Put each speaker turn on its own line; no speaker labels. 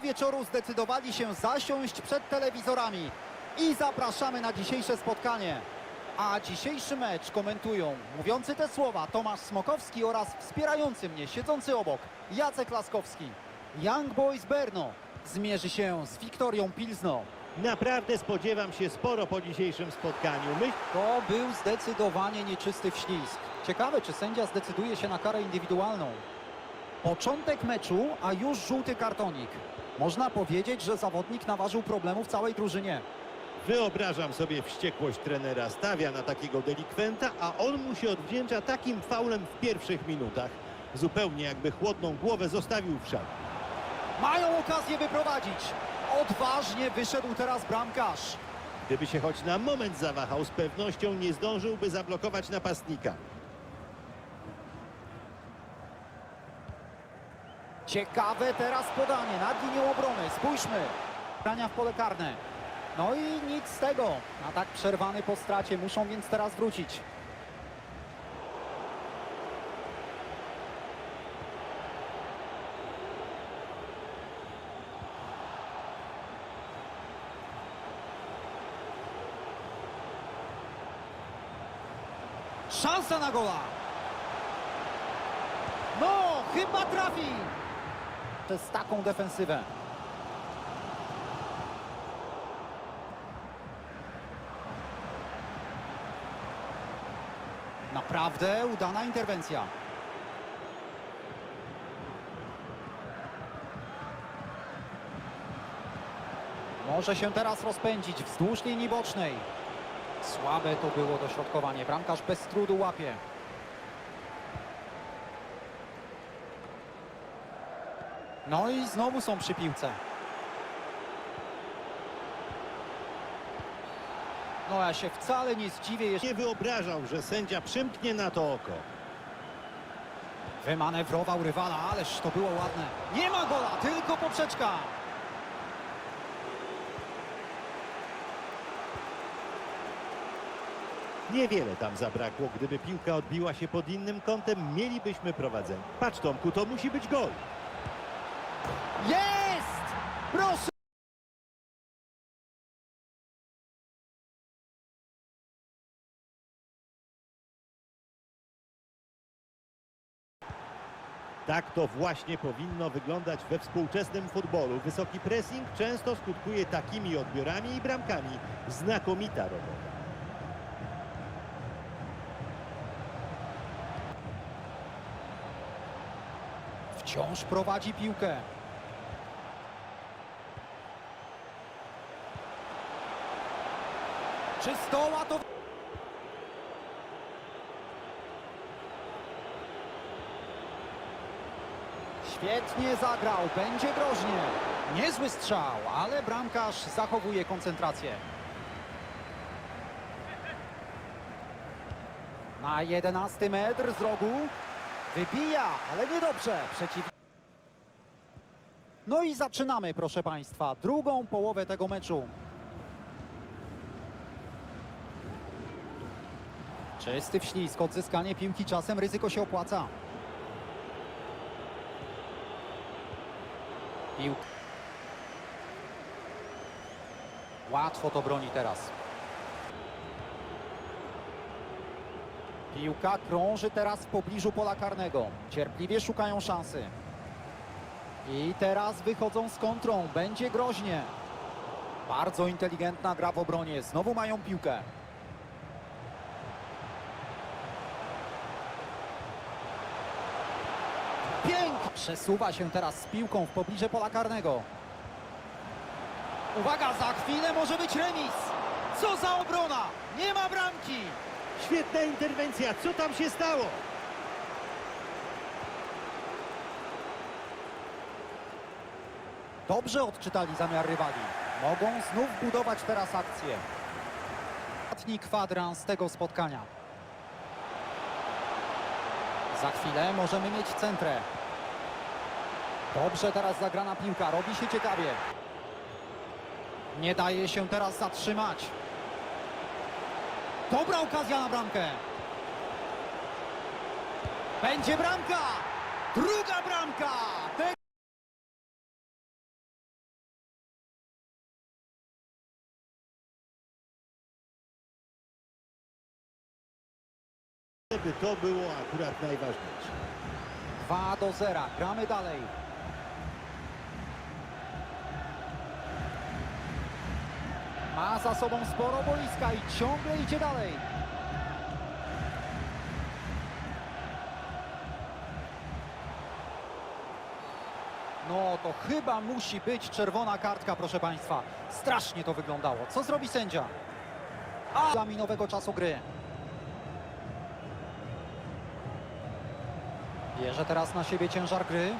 wieczoru zdecydowali się zasiąść przed telewizorami i zapraszamy na dzisiejsze spotkanie. A dzisiejszy mecz komentują mówiący te słowa Tomasz Smokowski oraz wspierający mnie siedzący obok Jacek Laskowski. Young Boys Berno zmierzy się z Wiktorią Pilzno.
Naprawdę spodziewam się sporo po dzisiejszym spotkaniu. Myśl,
To był zdecydowanie nieczysty wślizg. Ciekawe, czy sędzia zdecyduje się na karę indywidualną. Początek meczu, a już żółty kartonik. Można powiedzieć, że zawodnik naważył problemów całej drużynie.
wyobrażam sobie wściekłość trenera. Stawia na takiego delikwenta, a on mu się odwdzięcza takim faulem w pierwszych minutach. Zupełnie jakby chłodną głowę zostawił w szatni.
Mają okazję wyprowadzić. Odważnie wyszedł teraz bramkarz.
Gdyby się choć na moment zawahał, z pewnością nie zdążyłby zablokować napastnika.
Ciekawe teraz podanie nad linią obrony. Spójrzmy. Grania w pole karne. No i nic z tego. Atak przerwany po stracie. Muszą więc teraz wrócić. Szansa na gola. No, chyba trafi. Przez taką defensywę. Naprawdę udana interwencja. Może się teraz rozpędzić wzdłuż linii bocznej. Słabe to było dośrodkowanie. Bramkarz bez trudu łapie. No i znowu są przy piłce. No ja się wcale nie zdziwię, jeśli
Nie wyobrażał, że sędzia przymknie na to oko.
wymanewrował rywala, ależ to było ładne. Nie ma gola, tylko poprzeczka.
Niewiele tam zabrakło. Gdyby piłka odbiła się pod innym kątem, mielibyśmy prowadzenie. Patrz Tomku, to musi być gol.
Jest! Proszę!
Tak to właśnie powinno wyglądać we współczesnym futbolu. Wysoki pressing często skutkuje takimi odbiorami i bramkami. Znakomita robota.
Wciąż prowadzi piłkę. Czy zdoła to... Świetnie zagrał, będzie groźnie. Niezły strzał, ale bramkarz zachowuje koncentrację. Na 11 metr z rogu. Wybija, ale niedobrze. Przeciw... No i zaczynamy, proszę Państwa, drugą połowę tego meczu. Czysty wślizg, odzyskanie piłki czasem ryzyko się opłaca. Piłka. Łatwo to broni teraz. Piłka krąży teraz w pobliżu pola karnego. Cierpliwie szukają szansy. I teraz wychodzą z kontrą. Będzie groźnie. Bardzo inteligentna gra w obronie. Znowu mają piłkę. Przesuwa się teraz z piłką w pobliże pola karnego. Uwaga, za chwilę może być remis. Co za obrona! Nie ma bramki!
Świetna interwencja. Co tam się stało?
Dobrze odczytali zamiar rywali. Mogą znów budować teraz akcję. Ostatni kwadrans tego spotkania. Za chwilę możemy mieć centrę. Dobrze teraz zagrana piłka, robi się ciekawie. Nie daje się teraz zatrzymać. Dobra okazja na bramkę. Będzie bramka! Druga bramka!
Żeby to było akurat najważniejsze.
2 do 0. Gramy dalej. Ma za sobą sporo boiska i ciągle idzie dalej. No to chyba musi być czerwona kartka, proszę Państwa. Strasznie to wyglądało. Co zrobi sędzia? A dla minowego czasu gry. Bierze teraz na siebie ciężar gry.